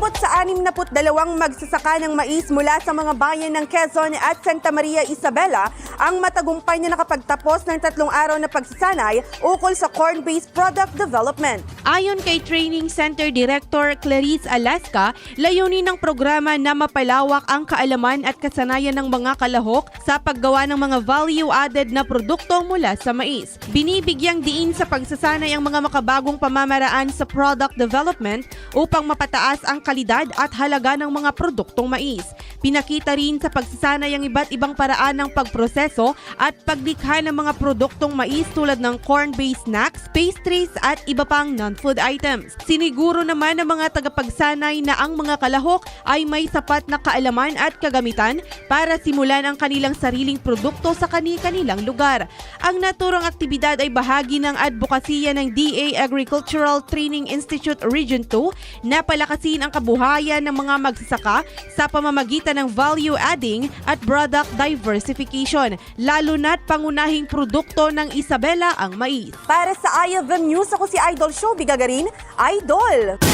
Umabot sa 62 magsasaka ng mais mula sa mga bayan ng Quezon at Santa Maria Isabela ang matagumpay na nakapagtapos ng tatlong araw na pagsasanay ukol sa corn-based product development. Ayon kay Training Center Director Clarice Alaska, layunin ng programa na mapalawak ang kaalaman at kasanayan ng mga kalahok sa paggawa ng mga value-added na produkto mula sa mais. Binibigyang diin sa pagsasanay ang mga makabagong pamamaraan sa product development upang mapataas ang kalidad at halaga ng mga produktong mais. Pinakita rin sa pagsasanay ang iba't ibang paraan ng pagproseso at paglikha ng mga produktong mais tulad ng corn-based snacks, pastries at iba pang non-food items. Siniguro naman ng mga tagapagsanay na ang mga kalahok ay may sapat na kaalaman at kagamitan para simulan ang kanilang sariling produkto sa kani-kanilang lugar. Ang naturang aktibidad ay bahagi ng advokasya ng DA Agricultural Training Institute Region 2 na palakasin ang kabuhayan ng mga magsasaka sa pamamagitan ng value adding at product diversification, lalo na't pangunahing produkto ng Isabela ang mais. Para sa Eye of the News, ako si Idol Show Bigagarin, Idol!